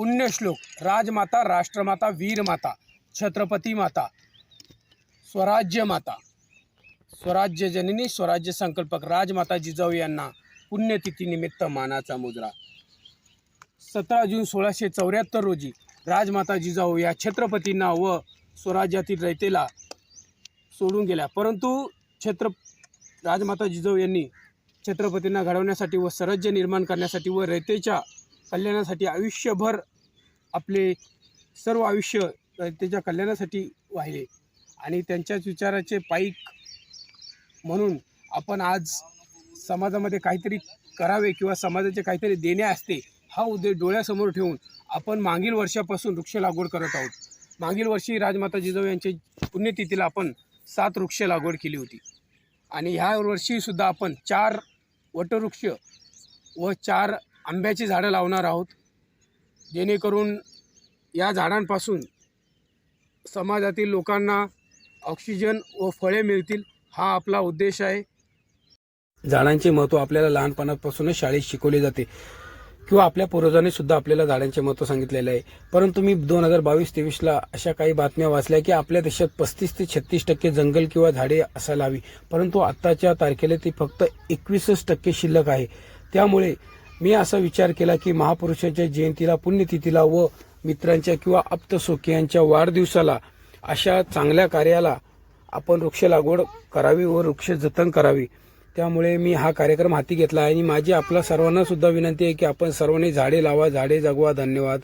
पुण्यश्लोक राजमाता राष्ट्रमाता वीरमाता छत्रपती माता स्वराज्य माता स्वराज्य जननी स्वराज्य संकल्पक राजमाता जिजाऊ यांना पुण्यतिथीनिमित्त मानाचा मुजरा. सतरा जून सोळाशे चौऱ्याहत्तर रोजी राजमाता जिजाऊ या छत्रपतींना व स्वराज्यातील रयतेला सोडून गेल्या. परंतु छत्र राजमाता जिजाऊ यांनी छत्रपतींना घडवण्यासाठी व स्वराज्य निर्माण करण्यासाठी व रयतेच्या कल्याणासाठी आयुष्यभर आपले सर्व आयुष्य त्याच्या कल्याणासाठी वाहिले आणि त्यांच्याच विचाराचे पाईक म्हणून आपण आज समाजामध्ये काहीतरी करावे किंवा समाजाचे काहीतरी देणे असते हा उद्देश डोळ्यासमोर ठेवून आपण मागील वर्षापासून वृक्ष लागवड करत आहोत. मागील वर्षी राजमाता जिजाऊ यांच्या पुण्यतिथीला आपण सात वृक्ष लागवड केली होती. आणि ह्या वर्षीसुद्धा आपण चार वटवृक्ष व चार आंब्याची झाडं लावणार आहोत. जेणेकरून या झाडांपासून समाजातील लोकांना ऑक्सिजन व फळे मिळतील हा आपला उद्देश आहे. झाडांचे महत्त्व आपल्याला लहानपणापासूनच शाळेत शिकवले जाते. किंवा आपल्या पूर्वजांनी सुद्धा आपल्याला झाडांचे महत्त्व सांगितलेलं आहे. परंतु मी दोन हजार बावीस तेवीसला अशा काही बातम्या वाचल्या की आपल्या देशात पस्तीस ते छत्तीस टक्के जंगल किंवा झाडे असायला हवी. परंतु आत्ताच्या तारखेला ती फक्त एकवीसच टक्के शिल्लक आहे. त्यामुळे मी असा विचार केला की महापुरुषांच्या जयंतीला पुण्यतिथीला व मित्रांच्या किंवा आप्तसुखियांच्या वाढदिवसाला अशा चांगल्या कार्याला आपण वृक्ष लागवड करावी व वृक्ष जतन करावी. त्यामुळे मी हा कार्यक्रम हाती घेतला आहे आणि माझी आपल्या सर्वांना सुद्धा विनंती आहे की आपण सर्वांनी झाडे लावा झाडे जगवा. धन्यवाद.